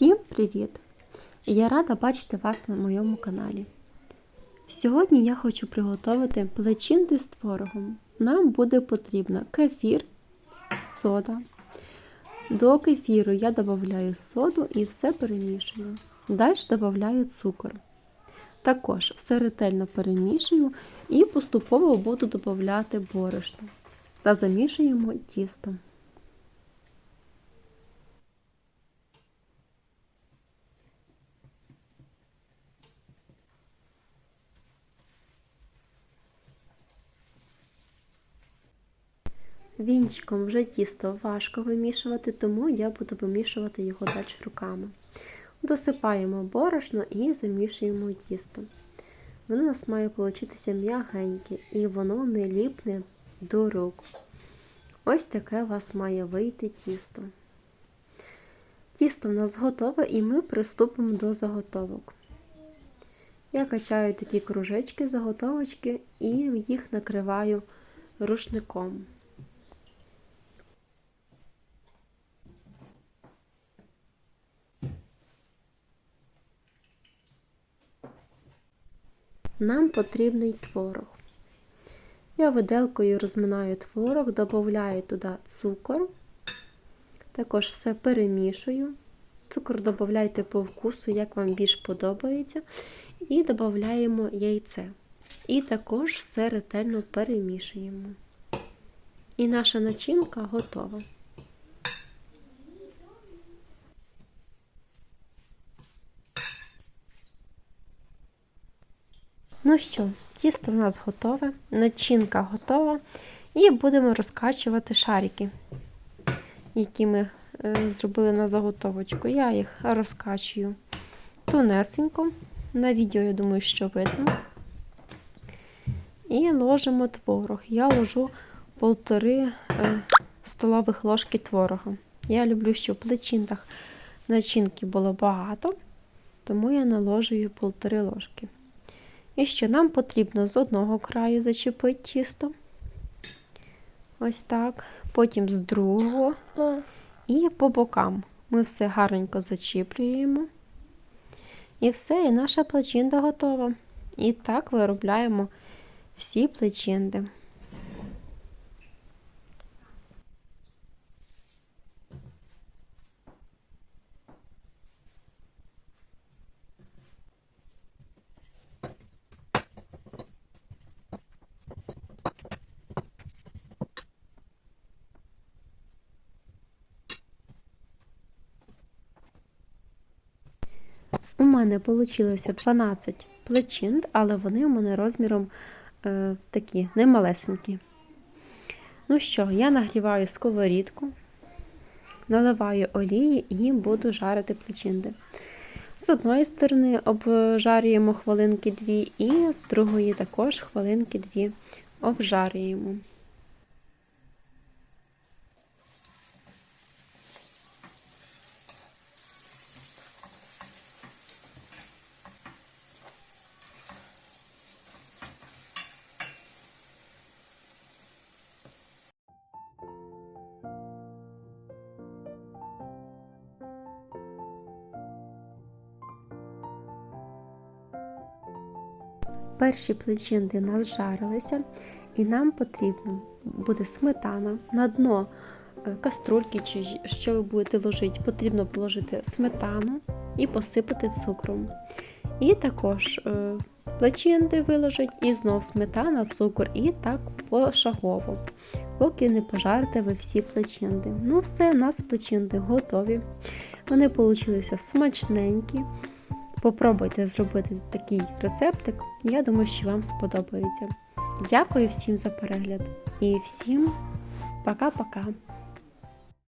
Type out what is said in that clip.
Всім привіт! Я рада бачити вас на моєму каналі. Сьогодні я хочу приготувати плечінки з творогом. Нам буде потрібно кефір, сода. До кефіру я додаю соду і все перемішую. Далі додаю цукор. Також все ретельно перемішую і поступово буду додавати борошно та замішуємо тісто. Вінчиком вже тісто важко вимішувати, тому я буду вимішувати його далі руками. Досипаємо борошно і замішуємо тісто. Воно у нас має получитися м'ягеньке і воно не ліпне до рук. Ось таке у вас має вийти тісто. Тісто в нас готове і ми приступимо до заготовок. Я качаю такі кружечки, заготовочки і їх накриваю рушником. Нам потрібний творог. Я виделкою розминаю творог, додаю туди цукор, також все перемішую. Цукор додайте по вкусу, як вам більш подобається, і додаємо яйце. І також все ретельно перемішуємо. І наша начинка готова. Ну що, тісто в нас готове, начинка готова, і будемо розкачувати шарики, які ми е, зробили на заготовочку. Я їх розкачую тонесенько. На відео, я думаю, що видно. І ложимо творог. Я ложу полтори е, столових ложки творога. Я люблю, щоб в плечинках начинки було багато, тому я наложую полтори ложки. І що нам потрібно з одного краю зачепити тісто. Ось так. Потім з другого. І по бокам. Ми все гарненько зачіплюємо. І все, і наша плечинда готова. І так виробляємо всі плечинди. Мене вийшло 12 плечинд, але вони у мене розміром е, такі немалесенькі. Ну що, я нагріваю сковорідку, наливаю олії і буду жарити плечинди. З одної сторони обжарюємо хвилинки дві, і з другої також хвилинки дві обжарюємо. Перші плечинки у і нам потрібно буде сметана на дно е, каструльки, чи що ви будете ложити, потрібно положити сметану і посипати цукром. І також е, плечинки виложить, і знов сметана, цукор, і так пошагово, поки не пожарите ви всі плечинки. Ну, все, у нас плечинки готові. Вони вийшли смачненькі. Попробуйте зробити такий рецептик, я думаю, що вам сподобається. Дякую всім за перегляд і всім пока-пока!